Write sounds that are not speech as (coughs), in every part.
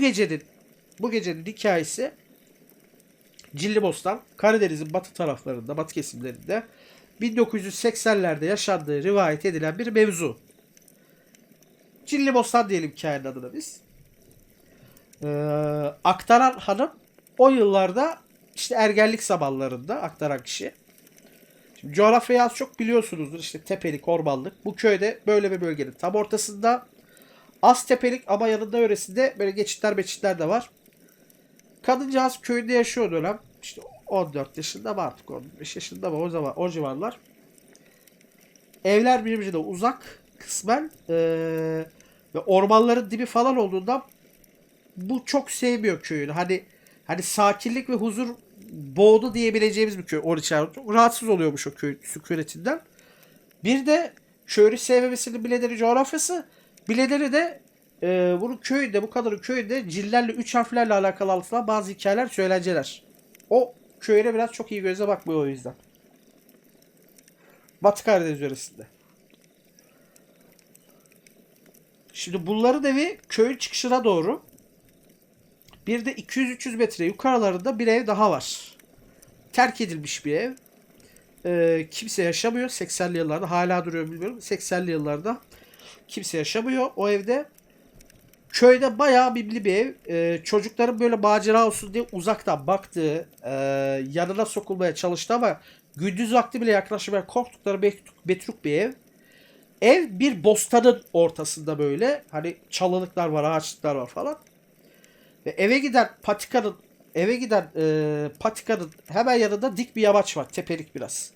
Bu gecenin bu gecenin hikayesi Cillibostan, Karadeniz'in batı taraflarında, batı kesimlerinde 1980'lerde yaşandığı rivayet edilen bir mevzu. Cillibostan diyelim hikayenin adına biz. Ee, aktaran hanım o yıllarda işte ergenlik zamanlarında aktaran kişi. Şimdi coğrafyayı az çok biliyorsunuzdur. İşte tepelik, ormanlık. Bu köyde böyle bir bölgenin tam ortasında. Az tepelik ama yanında öresinde böyle geçitler meçitler de var. Kadıncağız köyde yaşıyor dönem. İşte 14 yaşında mı artık 15 yaşında mı o zaman o civarlar. Evler birbirine uzak kısmen ee, ve ormanların dibi falan olduğundan bu çok sevmiyor köyünü. Hani hani sakinlik ve huzur boğdu diyebileceğimiz bir köy. Orçay rahatsız oluyormuş o köy sükunetinden. Bir de köyü sevmemesinin bilederi coğrafyası. Bilederi de e, bunun köyünde bu kadarın köyünde cillerle üç harflerle alakalı altına bazı hikayeler söylenceler. O köyüne biraz çok iyi göze bakmıyor o yüzden. Batı Karadeniz yöresinde. Şimdi bunların evi köyün çıkışına doğru. Bir de 200-300 metre yukarılarında bir ev daha var. Terk edilmiş bir ev. Ee, kimse yaşamıyor. 80'li yıllarda hala duruyor bilmiyorum. 80'li yıllarda kimse yaşamıyor o evde. Köyde bayağı bibli bir ev. Ee, çocukların böyle macera olsun diye uzaktan baktığı, e, yanına sokulmaya çalıştı ama gündüz vakti bile yaklaşmaya korktukları betruk, bir ev. Ev bir bostanın ortasında böyle. Hani çalılıklar var, ağaçlıklar var falan. Ve eve giden patikanın eve giden e, patikanın hemen yanında dik bir yamaç var. Tepelik biraz.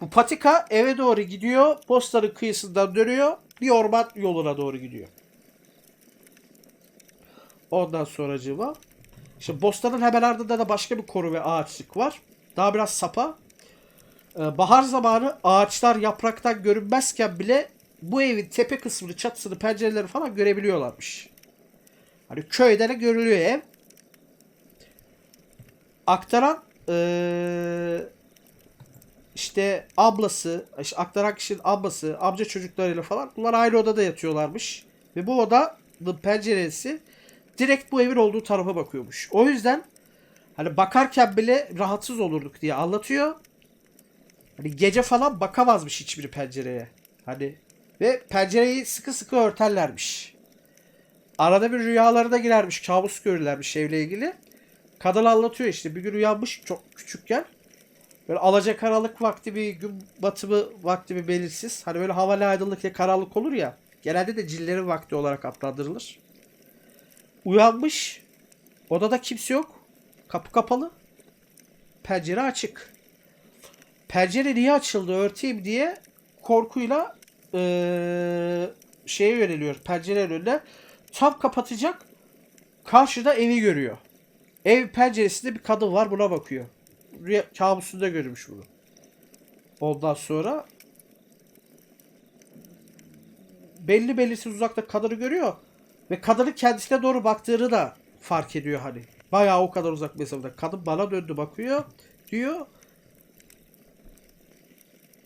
Bu patika eve doğru gidiyor. Bostanın kıyısından dönüyor. Bir orman yoluna doğru gidiyor. Ondan sonracığıma işte bostanın hemen ardında da başka bir koru ve ağaçlık var. Daha biraz sapa. Ee, bahar zamanı ağaçlar yapraktan görünmezken bile bu evin tepe kısmını, çatısını, pencereleri falan görebiliyorlarmış. Hani köyde de görülüyor ev. Aktaran eee, işte ablası, işte aktaran kişinin ablası, amca çocuklarıyla falan bunlar ayrı odada yatıyorlarmış. Ve bu odanın penceresi direkt bu evin olduğu tarafa bakıyormuş. O yüzden hani bakarken bile rahatsız olurduk diye anlatıyor. Hani gece falan bakamazmış hiçbir pencereye. Hani ve pencereyi sıkı sıkı örterlermiş. Arada bir rüyalarına girermiş, kabus görürlermiş evle ilgili. Kadın anlatıyor işte bir gün uyanmış çok küçükken. Böyle alacakaranlık vakti bir gün batımı vakti bir belirsiz. Hani böyle havalı aydınlık ya karanlık olur ya. Genelde de cillerin vakti olarak adlandırılır. Uyanmış. Odada kimse yok. Kapı kapalı. Pencere açık. Pencere niye açıldı örteyim diye korkuyla eee şeye yöneliyor. Pencerenin önüne. Tam kapatacak. Karşıda evi görüyor. Ev penceresinde bir kadın var buna bakıyor. Rüya, kabusunda görmüş bunu. Ondan sonra belli belirsiz uzakta kadını görüyor. Ve kadının kendisine doğru baktığını da fark ediyor hani. Bayağı o kadar uzak mesafede. Kadın bana döndü bakıyor. Diyor.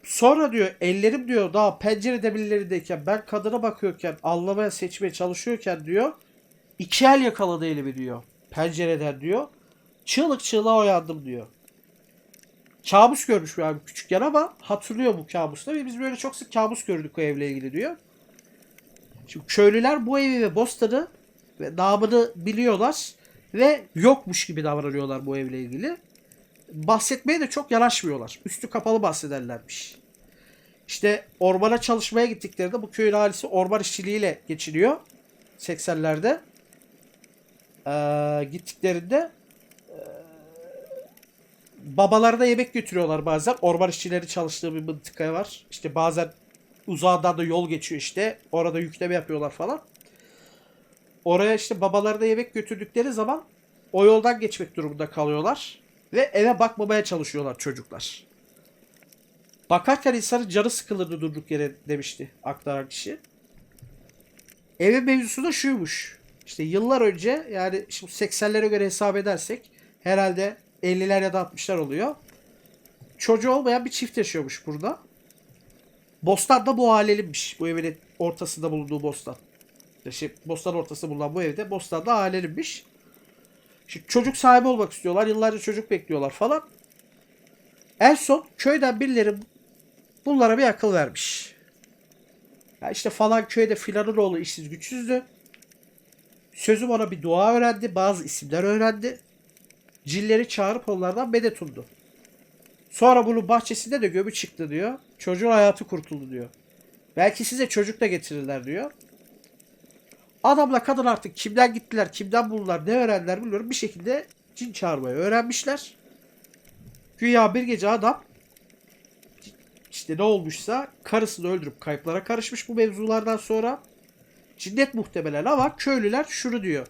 Sonra diyor ellerim diyor daha pencere demirlerindeyken ben kadına bakıyorken anlamaya seçmeye çalışıyorken diyor iki el yakaladı elimi diyor. Pencereden diyor. Çığlık çığlığa uyandım diyor. Kabus görmüş yani küçükken ama hatırlıyor bu kabusla ve biz böyle çok sık kabus gördük o evle ilgili diyor. Şimdi köylüler bu evi ve bostanı ve namını biliyorlar ve yokmuş gibi davranıyorlar bu evle ilgili. Bahsetmeye de çok yanaşmıyorlar. Üstü kapalı bahsederlermiş. İşte ormana çalışmaya gittiklerinde bu köyün ailesi orman işçiliğiyle geçiniyor. 80'lerde. Ee, gittiklerinde babalarına yemek götürüyorlar bazen. Orman işçileri çalıştığı bir mıntıka var. İşte bazen uzağından da yol geçiyor işte. Orada yükleme yapıyorlar falan. Oraya işte babalarına yemek götürdükleri zaman o yoldan geçmek durumunda kalıyorlar. Ve eve bakmamaya çalışıyorlar çocuklar. Bakarken insanın canı sıkılırdı durduk yere demişti aktaran kişi. Evin mevzusu da şuymuş. İşte yıllar önce yani şimdi 80'lere göre hesap edersek herhalde 50'ler ya da 60'lar oluyor. Çocuğu olmayan bir çift yaşıyormuş burada. Bostan da bu ailelinmiş. Bu evin ortasında bulunduğu bostan. Şey, Bostan ortası bulunan bu evde. Bostan'da ailenmiş. Şimdi çocuk sahibi olmak istiyorlar. Yıllarca çocuk bekliyorlar falan. En son köyden birileri bunlara bir akıl vermiş. Ya işte falan köyde filanın oğlu işsiz güçsüzdü. Sözüm ona bir dua öğrendi. Bazı isimler öğrendi. Cilleri çağırıp onlardan medet umdu. Sonra bunun bahçesinde de gömü çıktı diyor. Çocuğun hayatı kurtuldu diyor. Belki size çocuk da getirirler diyor. Adamla kadın artık kimden gittiler, kimden buldular, ne öğrendiler bilmiyorum. Bir şekilde cin çağırmayı öğrenmişler. Güya bir gece adam işte ne olmuşsa karısını öldürüp kayıplara karışmış bu mevzulardan sonra. Cinnet muhtemelen ama köylüler şunu diyor.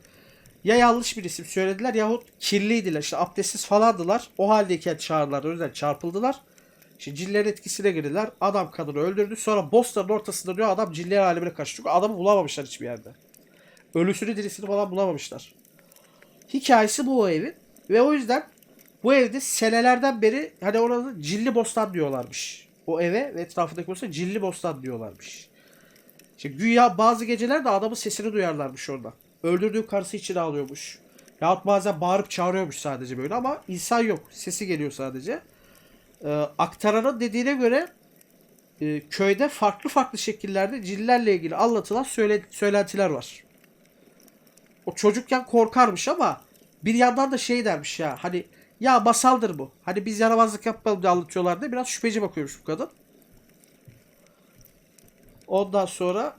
Ya yanlış bir isim söylediler yahut kirliydiler işte abdestsiz falandılar. O haldeyken çağırdılar o yüzden çarpıldılar. Şimdi cillerin etkisine girdiler. Adam kadını öldürdü. Sonra Boston'un ortasında diyor adam ciller alemine kaçtı. Çünkü adamı bulamamışlar hiçbir yerde. Ölüsünü dirisini falan bulamamışlar. Hikayesi bu o evin. Ve o yüzden bu evde senelerden beri hani orada Cilli Bostan diyorlarmış. O eve ve etrafındaki bostan Cilli Bostan diyorlarmış. İşte güya bazı geceler de adamın sesini duyarlarmış orada. Öldürdüğü karısı için ağlıyormuş. Yahut bazen bağırıp çağırıyormuş sadece böyle ama insan yok. Sesi geliyor sadece. Ee, aktaranın dediğine göre e, köyde farklı farklı şekillerde cinlerle ilgili anlatılan söyle, söylentiler var. O çocukken korkarmış ama bir yandan da şey dermiş ya hani ya masaldır bu. Hani biz yaramazlık yapmayalım diye anlatıyorlar diye biraz şüpheci bakıyormuş bu kadın. Ondan sonra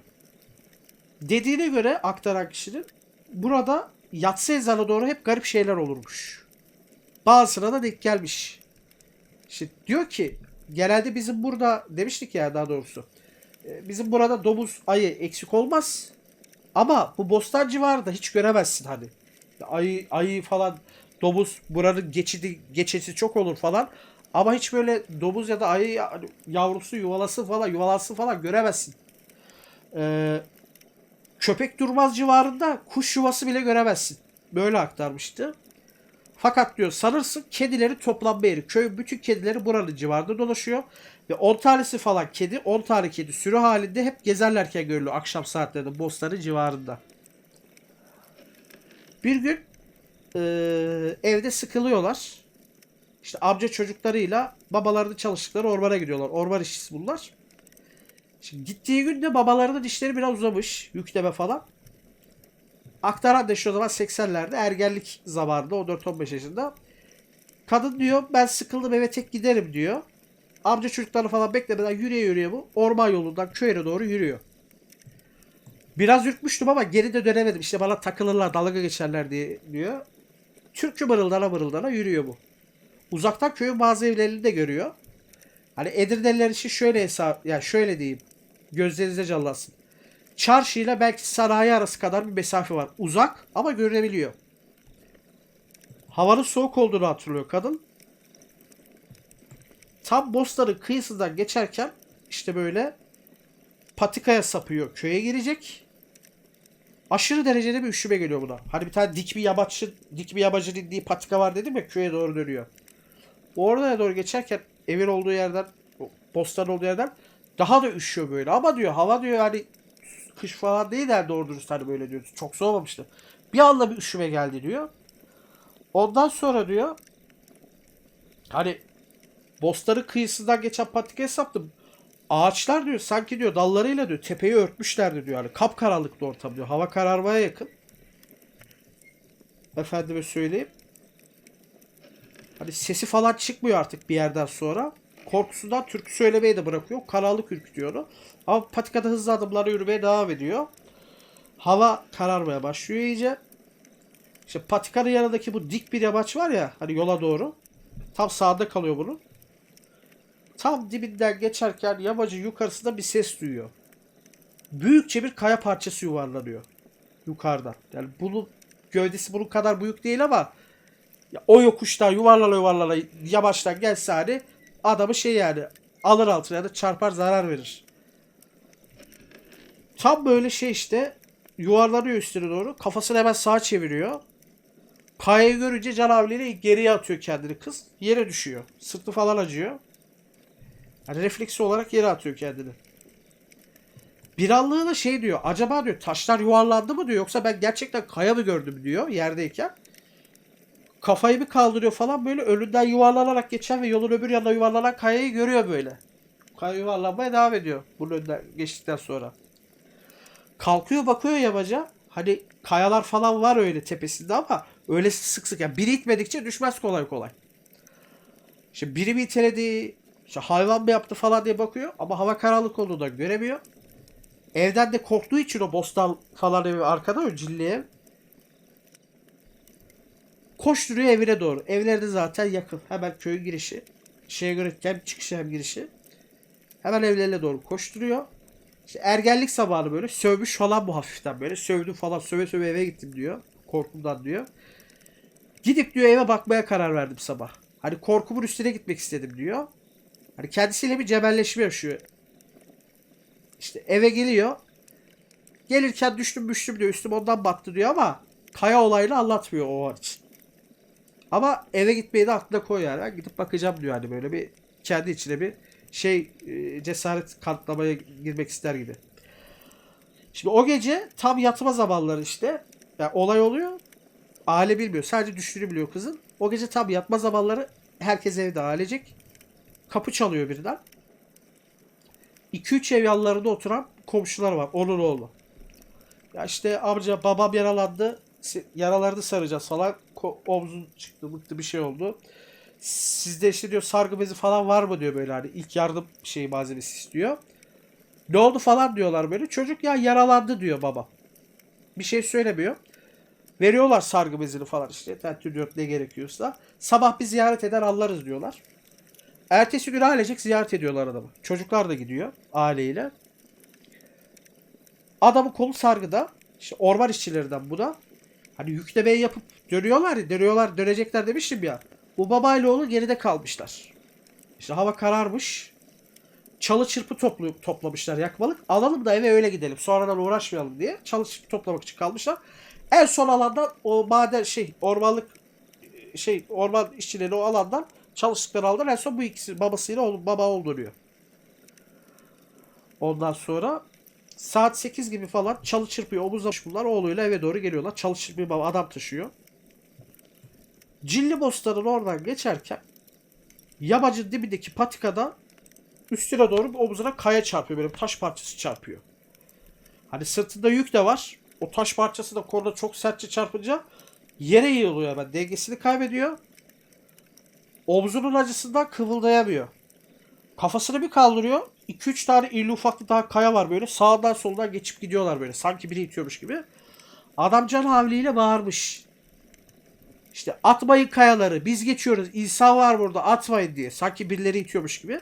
dediğine göre aktaran kişinin burada yatsı ezanı doğru hep garip şeyler olurmuş. Bazısına da denk gelmiş. İşte diyor ki genelde bizim burada demiştik ya daha doğrusu. e, Bizim burada domuz ayı eksik olmaz. Ama bu bostan civarında hiç göremezsin hani. Ayı, ayı falan domuz buranın geçidi geçesi çok olur falan. Ama hiç böyle domuz ya da ayı ya- yavrusu yuvalası falan yuvalası falan göremezsin. Ee, köpek durmaz civarında kuş yuvası bile göremezsin. Böyle aktarmıştı. Fakat diyor sanırsın kedileri toplanma yeri. Köyün bütün kedileri buranın civarında dolaşıyor. Ve 10 tanesi falan kedi, 10 tane kedi sürü halinde hep gezerlerken görülüyor akşam saatlerinde bostanın civarında. Bir gün eee, evde sıkılıyorlar. İşte amca çocuklarıyla babalarının çalıştıkları ormana gidiyorlar. Orman işçisi bunlar. Şimdi gittiği gün de babalarının dişleri biraz uzamış. Yükleme falan. Aktaran da şu o zaman 80'lerde ergenlik zamanında 14-15 yaşında. Kadın diyor ben sıkıldım eve tek giderim diyor. Amca çocukları falan beklemeden yürüye yürüye bu orman yolundan köye doğru yürüyor. Biraz ürkmüştüm ama geri de dönemedim. İşte bana takılırlar dalga geçerler diye diyor. Türkçü mırıldana mırıldana yürüyor bu. Uzaktan köyün bazı evlerini de görüyor. Hani Edirneliler için şöyle hesap, yani şöyle diyeyim. Gözlerinizde canlansın. Çarşıyla belki sanayi arası kadar bir mesafe var. Uzak ama görünebiliyor. Havanın soğuk olduğunu hatırlıyor kadın. Tam Bostan'ın kıyısından geçerken işte böyle patikaya sapıyor. Köye girecek. Aşırı derecede bir üşüme geliyor buna. Hani bir tane dik bir yabaççı, dik bir yabacı dindiği patika var dedim ya köye doğru dönüyor. Oraya doğru geçerken evin olduğu yerden, o bostan olduğu yerden daha da üşüyor böyle. Ama diyor hava diyor hani kış falan değil de doğru dürüst hani böyle diyor. Çok soğumamıştı. Bir anda bir üşüme geldi diyor. Ondan sonra diyor hani Bostanın kıyısından geçen patika hesapladım. Ağaçlar diyor sanki diyor dallarıyla diyor tepeyi örtmüşlerdi diyor. Hani kapkaranlıklı ortam diyor. Hava kararmaya yakın. Efendime söyleyeyim. Hani sesi falan çıkmıyor artık bir yerden sonra. Korkusundan türkü söylemeyi de bırakıyor. Karanlık ürkütüyor. Ama patikada hızlı adımlarla yürümeye devam ediyor. Hava kararmaya başlıyor iyice. İşte patikanın yanındaki bu dik bir yamaç var ya hani yola doğru. Tam sağda kalıyor bunun. Tam dibinden geçerken yamacın yukarısında bir ses duyuyor. Büyükçe bir kaya parçası yuvarlanıyor. Yukarıdan. Yani bunun gövdesi bunun kadar büyük değil ama ya o yokuştan yuvarlana yuvarlana yamaçtan gelse hani adamı şey yani alır altına ya da çarpar zarar verir. Tam böyle şey işte yuvarlanıyor üstüne doğru. Kafasını hemen sağa çeviriyor. Kayayı görünce canavliyle geriye atıyor kendini kız. Yere düşüyor. Sırtı falan acıyor. Yani refleksi olarak yere atıyor kendini. Bir anlığı da şey diyor. Acaba diyor taşlar yuvarlandı mı diyor. Yoksa ben gerçekten kaya mı gördüm diyor yerdeyken. Kafayı bir kaldırıyor falan böyle önünden yuvarlanarak geçen ve yolun öbür yanına yuvarlanan kayayı görüyor böyle. Kaya yuvarlanmaya devam ediyor. Bunun önünden geçtikten sonra. Kalkıyor bakıyor yamaca. Hani kayalar falan var öyle tepesinde ama öyle sık sık. Yani biri itmedikçe düşmez kolay kolay. İşte biri mi iteledi, işte hayvan mı yaptı falan diye bakıyor ama hava karanlık olduğundan göremiyor. Evden de korktuğu için o bostan falan evi arkada o cilli ev. Koşturuyor evine doğru. Evleri de zaten yakın. Hemen köyün girişi. Şeye göre hem çıkışı hem girişi. Hemen evlerine doğru koşturuyor. İşte ergenlik zamanı böyle sövmüş falan bu hafiften böyle. Sövdüm falan söve söve eve gittim diyor. Korkumdan diyor. Gidip diyor eve bakmaya karar verdim sabah. Hani korkumun üstüne gitmek istedim diyor. Hani kendisiyle bir cebelleşme yaşıyor. İşte eve geliyor. Gelirken düştüm düştüm diyor. Üstüm ondan battı diyor ama kaya olayını anlatmıyor o an için. Ama eve gitmeyi de aklına koy yani. Gidip bakacağım diyor hani böyle bir kendi içine bir şey e, cesaret kanıtlamaya girmek ister gibi. Şimdi o gece tam yatma zamanları işte. Yani olay oluyor. Aile bilmiyor. Sadece düştüğünü biliyor kızın. O gece tam yatma zamanları herkes evde ailecek. Kapı çalıyor birden. 2-3 ev yanlarında oturan komşular var. Onun oğlu. Ya işte amca babam yaralandı. Yaralarını saracağız falan. Omzun çıktı bıktı bir şey oldu. Sizde işte diyor sargı bezi falan var mı diyor böyle hani ilk yardım şeyi malzemesi istiyor. Ne oldu falan diyorlar böyle. Çocuk ya yaralandı diyor baba. Bir şey söylemiyor. Veriyorlar sargı bezini falan işte. Tentür ne gerekiyorsa. Sabah bir ziyaret eder alırız diyorlar. Ertesi gün ailecek ziyaret ediyorlar adamı. Çocuklar da gidiyor aileyle. Adamın kolu sargıda. İşte orman işçilerinden bu da. Hani yüklemeyi yapıp dönüyorlar. Dönüyorlar dönecekler demiştim ya. Bu babayla oğlu geride kalmışlar. İşte hava kararmış. Çalı çırpı toplu, toplamışlar yakmalık. Alalım da eve öyle gidelim. Sonradan uğraşmayalım diye. Çalı çırpı toplamak için kalmışlar. En son alandan o maden şey ormanlık şey orman işçileri o alandan çalıştıkları aldılar. En son bu ikisi babasıyla oğlu, baba olduruyor. Ondan sonra saat 8 gibi falan çalı çırpıyor. Omuzlamış bunlar. Oğluyla eve doğru geliyorlar. Çalı çırpıyor baba adam taşıyor. Cilli Bostan'ın oradan geçerken yamacın dibindeki patikada üstüne doğru bir omuzuna kaya çarpıyor. Böyle taş parçası çarpıyor. Hani sırtında yük de var. O taş parçası da koluna çok sertçe çarpınca yere yığılıyor hemen. Dengesini kaybediyor. Omzunun acısından kıvıldayamıyor. Kafasını bir kaldırıyor. 2-3 tane irli ufaklı daha kaya var böyle. Sağdan soldan geçip gidiyorlar böyle. Sanki biri itiyormuş gibi. Adam can havliyle bağırmış. İşte atmayın kayaları. Biz geçiyoruz. İnsan var burada. Atmayın diye. Sanki birileri itiyormuş gibi.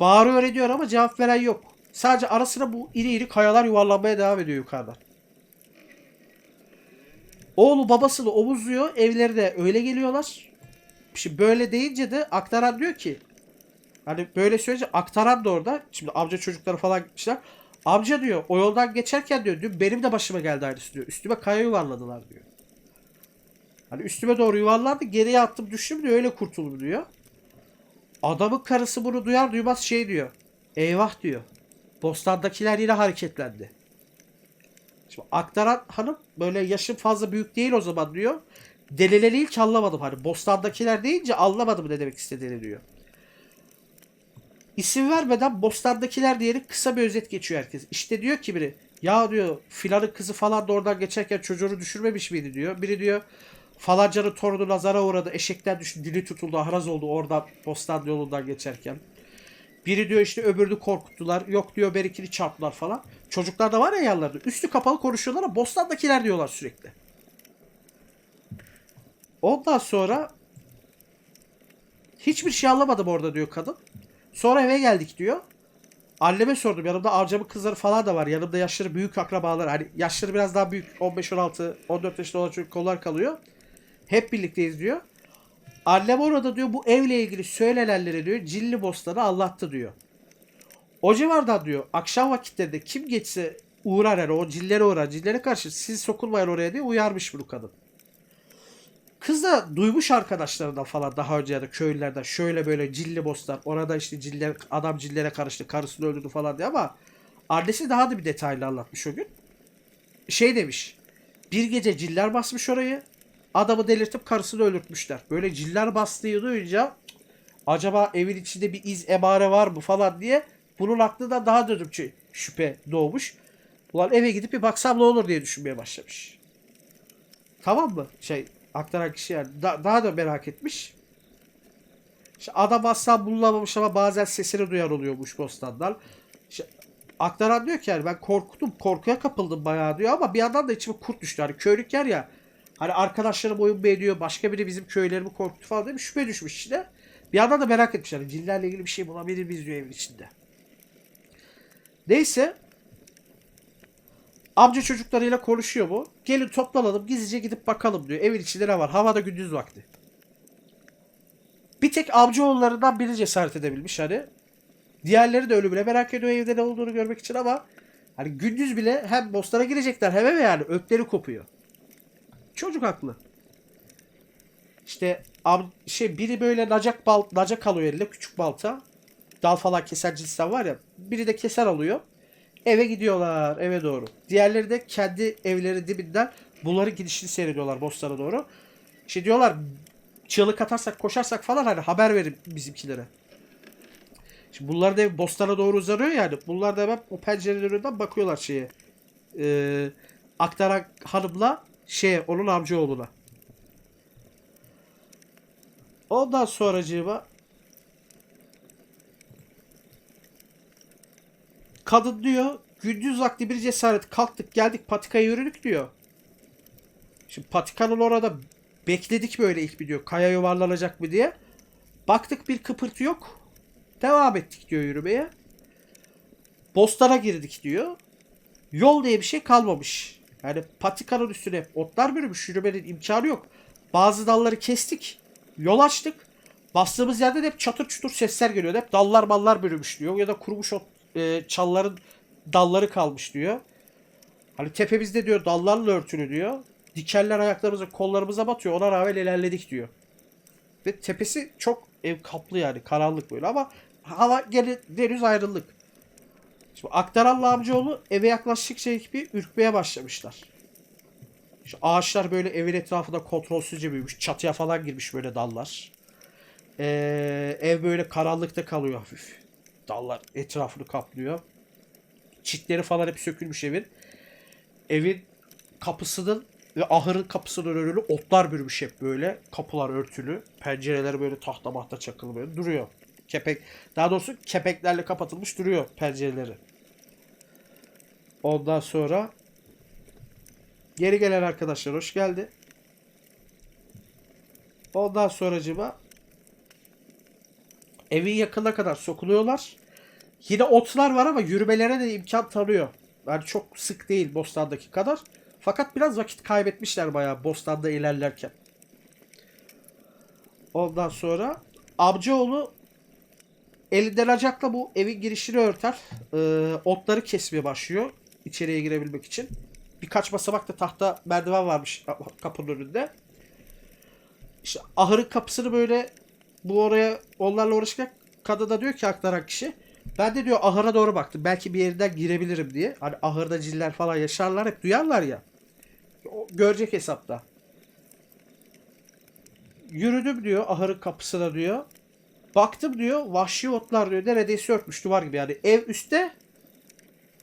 Bağırıyor ediyor ama cevap veren yok. Sadece arasına bu iri iri kayalar yuvarlanmaya devam ediyor yukarıdan. Oğlu babasını omuzluyor. Evleri de öyle geliyorlar. Şimdi böyle deyince de aktaran diyor ki hani böyle söyleyince aktaran da orada. Şimdi amca çocukları falan gitmişler. Amca diyor o yoldan geçerken diyor dün benim de başıma geldi aynısı diyor. Üstüme kaya yuvarladılar diyor. Hani üstüme doğru yuvarlandı geriye attım düştüm diyor öyle kurtuldum diyor. Adamın karısı bunu duyar duymaz şey diyor. Eyvah diyor. Bostandakiler yine hareketlendi. Şimdi aktaran hanım böyle yaşım fazla büyük değil o zaman diyor. Delileri ilk anlamadım hani. Bostandakiler deyince anlamadım ne demek istediğini diyor. İsim vermeden bostandakiler diyerek kısa bir özet geçiyor herkes. İşte diyor ki biri ya diyor filanın kızı falan da oradan geçerken çocuğunu düşürmemiş miydi diyor. Biri diyor falancanın torunu nazara uğradı eşekten düştü dili tutuldu ahraz oldu oradan bostan yolundan geçerken. Biri diyor işte öbürünü korkuttular. Yok diyor berikini çarptılar falan. Çocuklar da var ya yanlarında. Üstü kapalı konuşuyorlar ama bostandakiler diyorlar sürekli. Ondan sonra hiçbir şey anlamadım orada diyor kadın. Sonra eve geldik diyor. Anneme sordum yanımda amcamın kızları falan da var. Yanımda yaşları büyük akrabalar. Hani yaşları biraz daha büyük 15-16 14 yaşında olan çocuklar kalıyor. Hep birlikteyiz diyor. Annem orada diyor bu evle ilgili söylenenleri diyor Cilli Bostan'a anlattı diyor. O civardan diyor akşam vakitlerinde kim geçse uğrar yani o cillere uğrar. Cillere karşı siz sokulmayın oraya diye uyarmış bu kadın. Kız da duymuş arkadaşlarından falan daha önce ya da köylülerden şöyle böyle cilli bostan orada işte ciller adam cillere karıştı karısını öldürdü falan diye ama Annesi daha da bir detaylı anlatmış o gün. Şey demiş. Bir gece ciller basmış orayı. Adamı delirtip karısını öldürtmüşler. Böyle ciller bastığı duyunca acaba evin içinde bir iz emare var mı falan diye bunun aklında daha da şü- şüphe doğmuş. Ulan eve gidip bir baksam ne olur diye düşünmeye başlamış. Tamam mı? Şey aktaran kişi yani da- daha da merak etmiş. İşte adam asla bulunamamış ama bazen sesini duyan oluyormuş bostandan. İşte aktaran diyor ki yani ben korktum, korkuya kapıldım bayağı diyor ama bir yandan da içime kurt düştü. Hani köylük yer ya. Hani arkadaşlarım oyun beğeniyor, başka biri bizim köylerimi korkuttu falan diye bir şüphe düşmüş işte. Bir yandan da merak etmiş hani cinlerle ilgili bir şey bulabilir miyiz diyor evin içinde. Neyse. Amca çocuklarıyla konuşuyor bu. Gelin toplanalım gizlice gidip bakalım diyor. Evin içinde ne var? Havada gündüz vakti. Bir tek amcaoğullarından biri cesaret edebilmiş hani. Diğerleri de ölümüne merak ediyor evde ne olduğunu görmek için ama hani gündüz bile hem bostana girecekler hem eve yani ötleri kopuyor. Çocuk haklı. İşte ab, şey biri böyle nacak bal nacak alıyor eline küçük balta. Dal falan keser cinsten var ya. Biri de keser alıyor. Eve gidiyorlar eve doğru. Diğerleri de kendi evleri dibinden bunların gidişini seyrediyorlar bostana doğru. İşte diyorlar çığlık atarsak koşarsak falan hani haber verin bizimkilere. Şimdi bunlar da ev bostana doğru uzanıyor yani. Bunlar da hemen o pencerenin önünden bakıyorlar şeye. Ee, aktaran hanımla şeye onun amcaoğluna. Ondan sonracığıma kadın diyor gündüz vakti bir cesaret kalktık geldik patikaya yürüdük diyor. Şimdi patikanın orada bekledik böyle ilk bir diyor. Kaya yuvarlanacak mı diye. Baktık bir kıpırtı yok. Devam ettik diyor yürümeye. Bostana girdik diyor. Yol diye bir şey kalmamış. Yani patikanın üstüne otlar bürümüş. Yürümenin imkanı yok. Bazı dalları kestik. Yol açtık. Bastığımız yerde de hep çatır çutur sesler geliyor. Hep dallar mallar bürümüş diyor. Ya da kurumuş ot, e, çalların dalları kalmış diyor. Hani tepemizde diyor dallarla örtülü diyor. Dikenler ayaklarımıza kollarımıza batıyor. Ona rağmen ilerledik diyor. Ve tepesi çok ev kaplı yani karanlık böyle ama hava gene deniz ayrılık. Şimdi Aktaranlı amcaoğlu eve yaklaştıkça bir ürkmeye başlamışlar. Şu ağaçlar böyle evin etrafında kontrolsüzce büyümüş. Çatıya falan girmiş böyle dallar. Ee, ev böyle karanlıkta kalıyor hafif. Dallar etrafını kaplıyor. Çitleri falan hep sökülmüş evin. Evin kapısının ve ahırın kapısının önünü otlar bürümüş hep böyle. Kapılar örtülü. Pencereler böyle tahta mahta çakılı böyle duruyor. Kepek, daha doğrusu kepeklerle kapatılmış duruyor pencereleri. Ondan sonra geri gelen arkadaşlar hoş geldi. Ondan sonracıma evin yakına kadar sokuluyorlar. Yine otlar var ama yürümelerine de imkan tanıyor. Yani çok sık değil Bostan'daki kadar. Fakat biraz vakit kaybetmişler bayağı Bostan'da ilerlerken. Ondan sonra amcaoğlu elinden acakla bu evin girişini örter. Ee, otları kesmeye başlıyor. içeriye girebilmek için. Birkaç basamak da tahta merdiven varmış (laughs) kapının önünde. İşte ahırın kapısını böyle bu oraya onlarla uğraşırken kadın da diyor ki aktaran kişi ben de diyor ahıra doğru baktım. Belki bir yerden girebilirim diye. Hani ahırda ciller falan yaşarlar hep duyarlar ya. Görecek hesapta. Yürüdüm diyor ahırın kapısına diyor. Baktım diyor vahşi otlar diyor neredeyse örtmüş duvar gibi yani ev üstte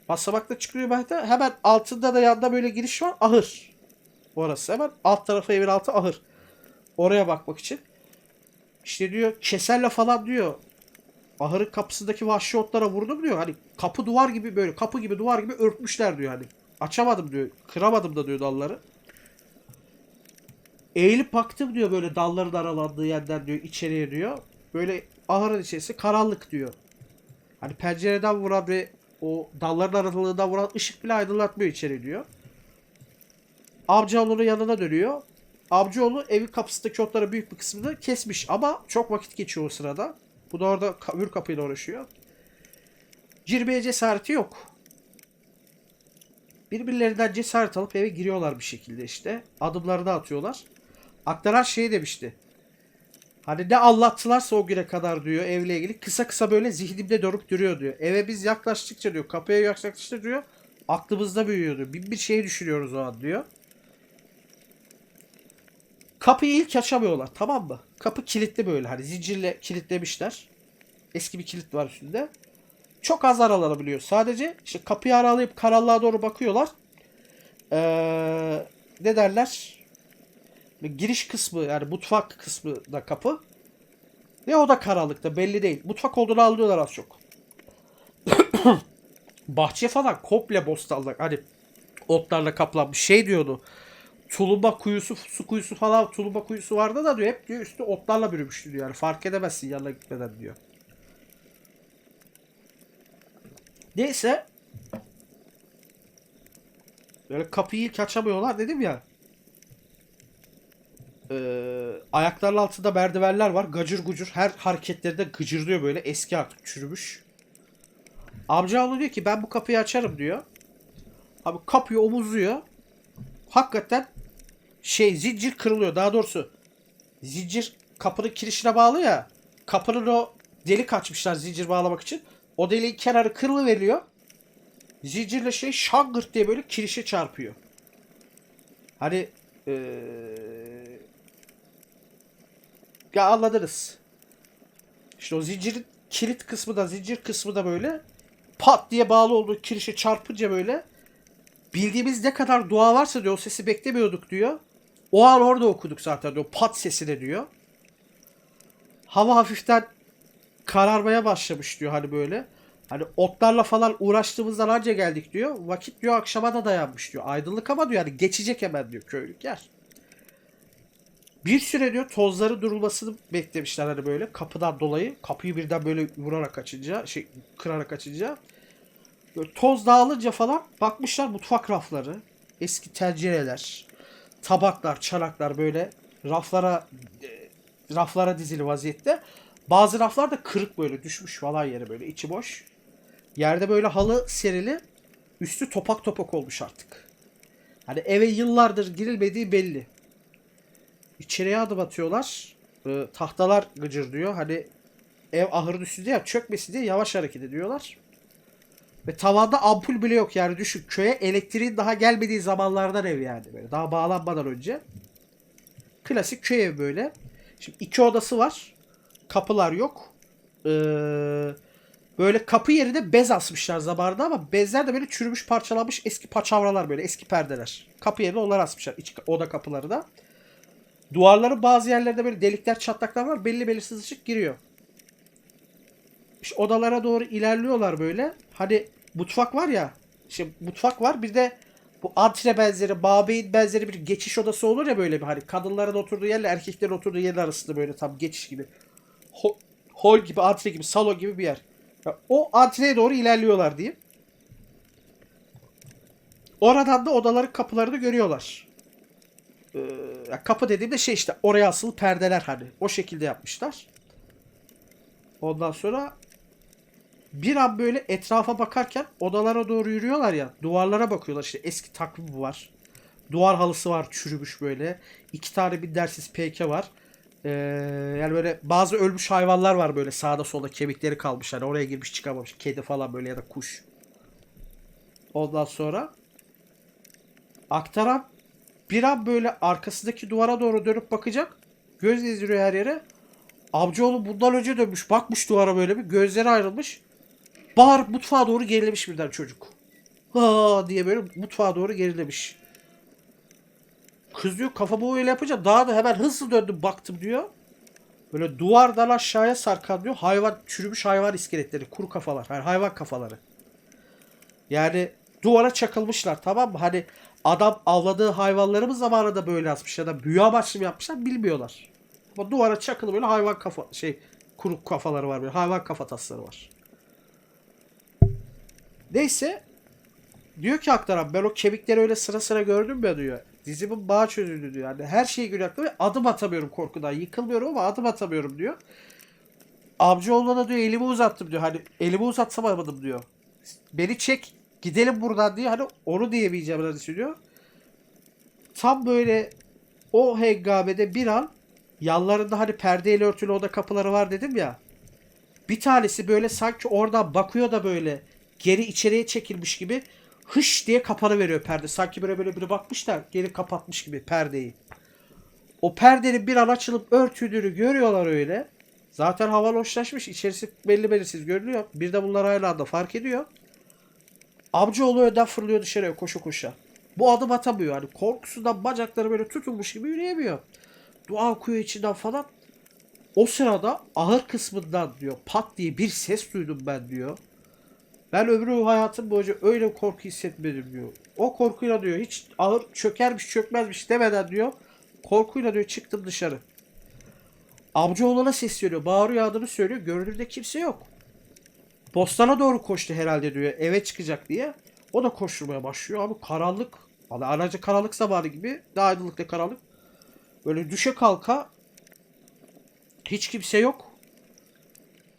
basamakta çıkıyor bahçe hemen altında da yanında böyle giriş var ahır. Orası hemen alt tarafı evin altı ahır. Oraya bakmak için. İşte diyor keserle falan diyor ahırın kapısındaki vahşi otlara vurdum diyor. Hani kapı duvar gibi böyle kapı gibi duvar gibi örtmüşler diyor hani. Açamadım diyor. Kıramadım da diyor dalları. Eğilip baktım diyor böyle dalların aralandığı yerden diyor içeriye diyor. Böyle ahırın içerisi karanlık diyor. Hani pencereden vuran ve o dalların aralığından vuran ışık bile aydınlatmıyor içeri diyor. Amcaoğlunun yanına dönüyor. Amcaoğlu evin kapısındaki otların büyük bir kısmını kesmiş ama çok vakit geçiyor o sırada. Bu da orada öbür kapıyla uğraşıyor. Girmeye cesareti yok. Birbirlerinden cesaret alıp eve giriyorlar bir şekilde işte. Adımlarını atıyorlar. Aktaran şey demişti. Hani ne anlattılarsa o güne kadar diyor evle ilgili. Kısa kısa böyle zihnimde dönüp duruyor diyor. Eve biz yaklaştıkça diyor. Kapıya yaklaştıkça diyor. Aklımızda büyüyor diyor. Bir, bir şey düşünüyoruz o an diyor. Kapıyı ilk açamıyorlar tamam mı? Kapı kilitli böyle hani zincirle kilitlemişler. Eski bir kilit var üstünde. Çok az aralanabiliyor. Sadece işte kapıyı aralayıp karanlığa doğru bakıyorlar. Ee, ne derler? Giriş kısmı yani mutfak kısmı da kapı. Ve o da karanlıkta belli değil. Mutfak olduğunu anlıyorlar az çok. (coughs) Bahçe falan komple bostanlık. Hani otlarla kaplanmış. Şey diyordu. Tulumba kuyusu, su kuyusu falan tulumba kuyusu vardı da diyor. Hep diyor üstü otlarla bürümüştü diyor. Yani fark edemezsin yanına gitmeden diyor. Neyse. Böyle kapıyı ilk dedim ya. Ee, ayaklarının altında merdivenler var. Gacır gucur. Her hareketleri de gıcırdıyor böyle. Eski artık çürümüş. Amcaoğlu diyor ki ben bu kapıyı açarım diyor. Abi kapıyı omuzluyor. Hakikaten şey zincir kırılıyor. Daha doğrusu zincir kapının kirişine bağlı ya. Kapının o delik açmışlar zincir bağlamak için. O deliğin kenarı kırılıveriyor. Zincirle şey şangırt diye böyle kirişe çarpıyor. Hani ee, ya anladınız. İşte o zincirin kilit kısmı da zincir kısmı da böyle pat diye bağlı olduğu kirişe çarpınca böyle bildiğimiz ne kadar dua varsa diyor o sesi beklemiyorduk diyor. O an orada okuduk zaten diyor pat sesi de diyor. Hava hafiften kararmaya başlamış diyor hani böyle. Hani otlarla falan uğraştığımızdan anca geldik diyor. Vakit diyor akşama da dayanmış diyor. Aydınlık ama diyor yani geçecek hemen diyor köylük yer. Bir süre diyor tozları durulmasını beklemişler hani böyle kapıdan dolayı. Kapıyı birden böyle vurarak açınca, şey kırarak açınca. Böyle toz dağılınca falan bakmışlar mutfak rafları, eski tencereler, tabaklar, çanaklar böyle raflara e, raflara dizili vaziyette. Bazı raflar da kırık böyle düşmüş falan yere böyle içi boş. Yerde böyle halı serili, üstü topak topak olmuş artık. Hani eve yıllardır girilmediği belli. İçeriye adım atıyorlar. Ee, tahtalar gıcırdıyor. Hani ev ahırın üstünde ya çökmesin diye yavaş hareket ediyorlar. Ve tavanda ampul bile yok yani düşün. Köye elektriğin daha gelmediği zamanlardan ev yani böyle. Daha bağlanmadan önce. Klasik köy evi böyle. Şimdi iki odası var. Kapılar yok. Ee, böyle kapı yerine bez asmışlar zamanında ama bezler de böyle çürümüş parçalanmış eski paçavralar böyle eski perdeler. Kapı yerine onlar asmışlar iç oda kapıları da. Duvarların bazı yerlerde böyle delikler çatlaklar var. Belli belirsiz ışık giriyor. İşte odalara doğru ilerliyorlar böyle. Hani mutfak var ya. İşte mutfak var. Bir de bu antre benzeri, babeyin benzeri bir geçiş odası olur ya böyle bir hani kadınların oturduğu yerle erkeklerin oturduğu yer arasında böyle tam geçiş gibi. Ho- hol gibi, antre gibi, salon gibi bir yer. Ya o antreye doğru ilerliyorlar diyeyim. Oradan da odaların kapılarını görüyorlar. Ee, kapı dediğimde şey işte oraya asılı perdeler hani. O şekilde yapmışlar. Ondan sonra bir an böyle etrafa bakarken odalara doğru yürüyorlar ya. Duvarlara bakıyorlar işte eski takvim var. Duvar halısı var çürümüş böyle. İki tane bir dersiz peyke var. Ee, yani böyle bazı ölmüş hayvanlar var böyle sağda solda kemikleri kalmış. Hani oraya girmiş çıkamamış. Kedi falan böyle ya da kuş. Ondan sonra aktaran bir an böyle arkasındaki duvara doğru dönüp bakacak. Göz gezdiriyor her yere. Amcaoğlu bundan önce dönmüş. Bakmış duvara böyle bir. Gözleri ayrılmış. Bağır mutfağa doğru gerilemiş birden çocuk. Ha diye böyle mutfağa doğru gerilemiş. Kız diyor kafamı öyle yapınca daha da hemen hızlı döndüm baktım diyor. Böyle duvardan aşağıya sarkan diyor. Hayvan, çürümüş hayvan iskeletleri. Kuru kafalar. Yani hayvan kafaları. Yani duvara çakılmışlar tamam mı? Hani adam avladığı hayvanları mı zamanında böyle asmış ya da büyü amaçlı mı yapmışlar bilmiyorlar. Ama duvara çakılı böyle hayvan kafa şey kuru kafaları var böyle hayvan kafatasları var. Neyse diyor ki aktaran ben o kemikleri öyle sıra sıra gördüm ya diyor. Dizimin bağı çözüldü diyor. Yani her şeyi ve adım atamıyorum korkudan. Yıkılmıyorum ama adım atamıyorum diyor. Amcaoğluna da diyor elimi uzattım diyor. Hani elimi uzatsamadım diyor. Beni çek gidelim buradan diye hani onu diyemeyeceğim hani düşünüyor. Tam böyle o hengamede bir an yanlarında hani perdeyle örtülü oda kapıları var dedim ya. Bir tanesi böyle sanki oradan bakıyor da böyle geri içeriye çekilmiş gibi hış diye kapanı veriyor perde. Sanki böyle böyle biri bakmış da geri kapatmış gibi perdeyi. O perdenin bir an açılıp örtüldüğünü görüyorlar öyle. Zaten hava loşlaşmış. içerisi belli belirsiz görünüyor. Bir de bunlar aynı anda fark ediyor. Amcaoğlu önden fırlıyor dışarıya koşu koşa. Bu adım atamıyor. Hani korkusundan bacakları böyle tutulmuş gibi yürüyemiyor. Dua okuyor içinden falan. O sırada ahır kısmından diyor pat diye bir ses duydum ben diyor. Ben ömrü hayatım boyunca öyle korku hissetmedim diyor. O korkuyla diyor hiç ağır çökermiş çökmezmiş demeden diyor. Korkuyla diyor çıktım dışarı. Amcaoğluna sesleniyor. Bağırıyor adını söylüyor. Görünürde kimse yok. Bostana doğru koştu herhalde diyor. Eve çıkacak diye. O da koşturmaya başlıyor. Abi karanlık. Hani aracı karanlık zamanı gibi. Daha aydınlıkta karanlık. Böyle düşe kalka hiç kimse yok.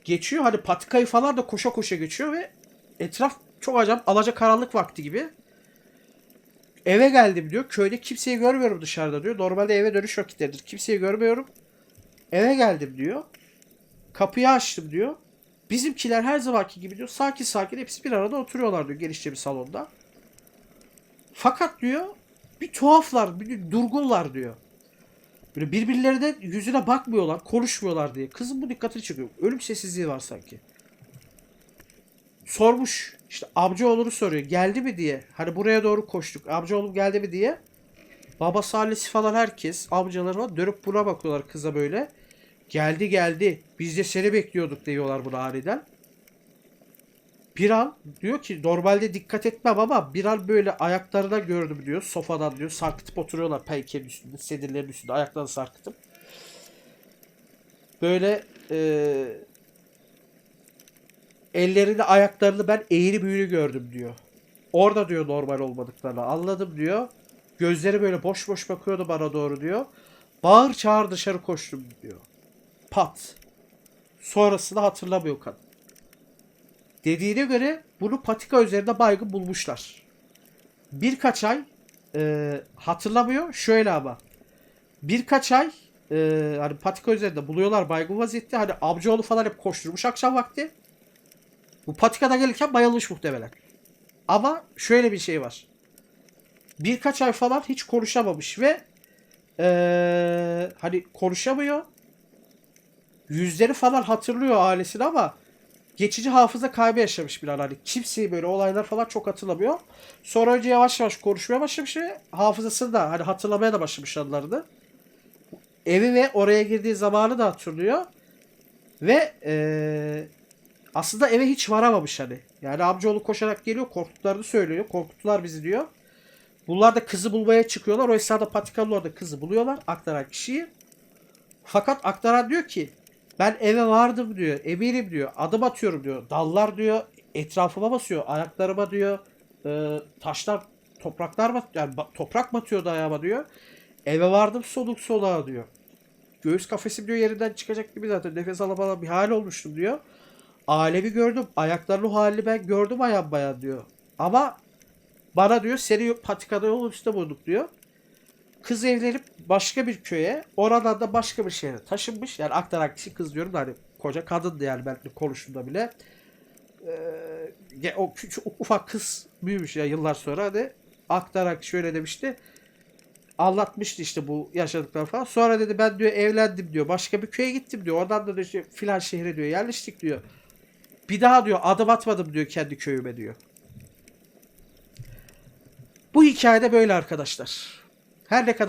Geçiyor hani patikayı falan da koşa koşa geçiyor ve etraf çok acayip alaca karanlık vakti gibi. Eve geldim diyor. Köyde kimseyi görmüyorum dışarıda diyor. Normalde eve dönüş vakitleridir. Kimseyi görmüyorum. Eve geldim diyor. Kapıyı açtım diyor. Bizimkiler her zamanki gibi diyor. Sakin sakin hepsi bir arada oturuyorlar diyor genişçe bir salonda. Fakat diyor bir tuhaflar, bir durgunlar diyor. Böyle birbirlerine yüzüne bakmıyorlar, konuşmuyorlar diye. Kızın bu dikkatini çekiyor. Ölüm sessizliği var sanki. Sormuş. işte amcaoğlunu soruyor. Geldi mi diye. Hani buraya doğru koştuk. Amcaoğlum geldi mi diye. Babası annesi falan herkes amcaları dönüp buna bakıyorlar kıza böyle. Geldi geldi. Biz de seni bekliyorduk diyorlar buna aniden. Bir an diyor ki normalde dikkat etmem ama bir an böyle ayaklarına gördüm diyor. Sofadan diyor sarkıtıp oturuyorlar penkenin üstünde. Sedirlerin üstünde ayaklarını sarkıtıp. Böyle eee ellerini ayaklarını ben eğri büğrü gördüm diyor. Orada diyor normal olmadıklarını anladım diyor. Gözleri böyle boş boş bakıyordu bana doğru diyor. Bağır çağır dışarı koştum diyor. Pat. Sonrasını hatırlamıyor kadın. Dediğine göre bunu patika üzerinde baygın bulmuşlar. Birkaç ay e, hatırlamıyor. Şöyle ama. Birkaç ay e, hani patika üzerinde buluyorlar baygın vaziyette. Hani amcaoğlu falan hep koşturmuş akşam vakti. Bu patikada gelirken bayılmış muhtemelen. Ama şöyle bir şey var. Birkaç ay falan hiç konuşamamış ve eee, hani konuşamıyor. Yüzleri falan hatırlıyor ailesini ama geçici hafıza kaybı yaşamış bir an. Hani kimseyi böyle olaylar falan çok hatırlamıyor. Sonra önce yavaş yavaş konuşmaya başlamış ve hafızasını da hani hatırlamaya da başlamış anlarını. Evi ve oraya girdiği zamanı da hatırlıyor. Ve eee aslında eve hiç varamamış hani. Yani amcaoğlu koşarak geliyor korktuklarını söylüyor. Korkuttular bizi diyor. Bunlar da kızı bulmaya çıkıyorlar. O esnada patikalılar da kızı buluyorlar. Aktaran kişiyi. Fakat aktaran diyor ki ben eve vardım diyor. Eminim diyor. Adım atıyorum diyor. Dallar diyor etrafıma basıyor. Ayaklarıma diyor. e, taşlar topraklar bat yani toprak batıyordu ayağıma diyor. Eve vardım soluk soluğa diyor. Göğüs kafesim diyor yerinden çıkacak gibi zaten nefes alamam bir hal olmuştum diyor. Alemi gördüm. Ayaklarının halini ben gördüm ayan bayan diyor. Ama bana diyor seni patikada yol üstte bulduk diyor. Kız evlenip başka bir köye, oradan da başka bir şehre taşınmış. Yani aktaran kişi kız diyorum da hani koca kadındı yani ben konuştuğumda bile. Ee, o küçük ufak kız büyümüş ya yıllar sonra hani aktaran şöyle demişti. Anlatmıştı işte bu yaşadıkları falan. Sonra dedi ben diyor evlendim diyor. Başka bir köye gittim diyor. Oradan da diyor işte filan şehre diyor yerleştik diyor. Bir daha diyor adım atmadım diyor kendi köyüme diyor. Bu hikayede böyle arkadaşlar. Her ne kadar